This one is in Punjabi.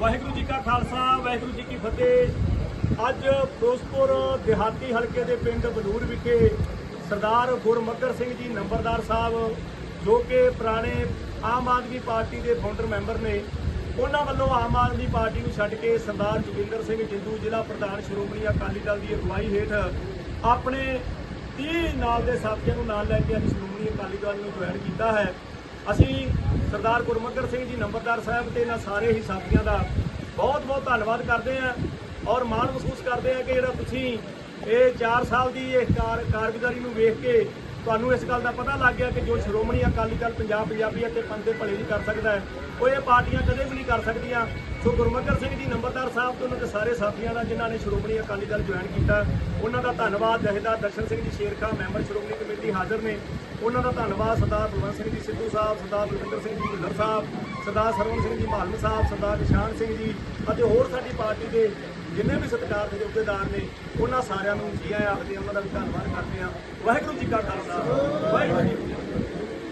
ਵਾਹਿਗੁਰੂ ਜੀ ਕਾ ਖਾਲਸਾ, ਵਾਹਿਗੁਰੂ ਜੀ ਕੀ ਫਤਿਹ। ਅੱਜ ਫਿਰੋਜ਼ਪੁਰ ਦਿਹਾਤੀ ਹਲਕੇ ਦੇ ਪਿੰਡ ਬਲੂਰ ਵਿਖੇ ਸਰਦਾਰ ਗੁਰਮੱਕਰ ਸਿੰਘ ਜੀ ਨੰਬਰਦਾਰ ਸਾਹਿਬ, ਜੋ ਕਿ ਪੁਰਾਣੇ ਆਮ ਆਦਮੀ ਪਾਰਟੀ ਦੇ ਫਾਊਂਡਰ ਮੈਂਬਰ ਨੇ, ਉਹਨਾਂ ਵੱਲੋਂ ਆਮ ਆਦਮੀ ਪਾਰਟੀ ਨੂੰ ਛੱਡ ਕੇ ਸਰਦਾਰ ਜੋਗਿੰਦਰ ਸਿੰਘ ਜਿੰਦੂ, ਜ਼ਿਲ੍ਹਾ ਪ੍ਰਧਾਨ ਸ਼੍ਰੋਮਣੀ ਅਕਾਲੀ ਦਲ ਦੀ ਅਗਵਾਈ ਹੇਠ ਆਪਣੇ 30 ਨਾਲ ਦੇ ਸਾਥੀਆਂ ਨੂੰ ਨਾਲ ਲੈ ਕੇ ਅੱਜ ਸ਼੍ਰੋਮਣੀ ਅਕਾਲੀ ਦਲ ਨੂੰ ਜੁਆਇਨ ਕੀਤਾ ਹੈ। ਅਸੀਂ ਸਰਦਾਰ ਗੁਰਮੱਕਰ ਸਿੰਘ ਜੀ ਨੰਬਰਦਾਰ ਸਾਹਿਬ ਤੇ ਇਹਨਾਂ ਸਾਰੇ ਹੀ ਸਾਥੀਆਂ ਦਾ ਬਹੁਤ ਬਹੁਤ ਧੰਨਵਾਦ ਕਰਦੇ ਹਾਂ ਔਰ ਮਾਣ ਮਹਿਸੂਸ ਕਰਦੇ ਹਾਂ ਕਿ ਜਿਹੜਾ ਤੁਸੀਂ ਇਹ 4 ਸਾਲ ਦੀ ਇਹ ਕਾਰਗੁਜ਼ਾਰੀ ਨੂੰ ਵੇਖ ਕੇ ਤੁਹਾਨੂੰ ਇਸ ਗੱਲ ਦਾ ਪਤਾ ਲੱਗ ਗਿਆ ਕਿ ਜੋ ਸ਼੍ਰੋਮਣੀ ਅਕਾਲੀ ਦਲ ਪੰਜਾਬ ਪੰਜਾਬੀ ਅਤੇ ਪੰਥ ਦੇ ਭਲੇ ਨਹੀਂ ਕਰ ਸਕਦਾ ਹੈ, ਉਹ ਇਹ ਪਾਰਟੀਆਂ ਕਦੇ ਵੀ ਨਹੀਂ ਕਰ ਸਕਦੀਆਂ। ਸੋ ਗੁਰਮੱਕਰ ਸਿੰਘ ਜੀ ਨੰਬਰਦਾਰ ਸਾਹਿਬ ਤੇ ਉਹਨਾਂ ਦੇ ਸਾਰੇ ਸਾਥੀਆਂ ਦਾ ਜਿਨ੍ਹਾਂ ਨੇ ਸ਼੍ਰੋਮਣੀ ਅਕਾਲੀ ਦਲ ਜੁਆਇਨ ਕੀਤਾ, ਉਹਨਾਂ ਦਾ ਧੰਨਵਾਦ, ਜਹੇਦਾਰ ਦਰਸ਼ਨ ਸਿੰਘ ਜੀ ਸ਼ੇਰਖਾ, ਮੈਂਬਰ ਸ਼੍ਰੋਮਣੀ ਕਮੇਟੀ ਹਾਜ਼ਰ ਨੇ। ਉਹਨਾਂ ਦਾ ਧੰਨਵਾਦ ਸਰਦਾਰ ਬਲਵੰਤ ਸਿੰਘ ਜੀ ਸਿੱਧੂ ਸਾਹਿਬ ਸਰਦਾਰ ਬਲਵਿੰਦਰ ਸਿੰਘ ਜੀ ਭੁੱਲਰ ਸਾਹਿਬ ਸਰਦਾਰ ਸਰਵਨ ਸਿੰਘ ਜੀ ਮਾਲਮ ਸਾਹਿਬ ਸਰਦਾਰ ਨਿਸ਼ਾਨ ਸਿੰਘ ਜੀ ਅਤੇ ਹੋਰ ਸਾਡੀ ਪਾਰਟੀ ਦੇ ਜਿੰਨੇ ਵੀ ਸਤਿਕਾਰ ਦੇ ਜੋਗੇਦਾਰ ਨੇ ਉਹਨਾਂ ਸਾਰਿਆਂ ਨੂੰ ਜੀ ਆਇਆਂ ਆਖਦੇ ਹਾਂ, ਉਹਨਾਂ ਦਾ ਵੀ ਧੰਨਵਾਦ ਕਰਦੇ ਹਾਂ। ਵਾਹਿਗੁਰੂ ਜੀ ਕਾ ਖਾਲਸਾ।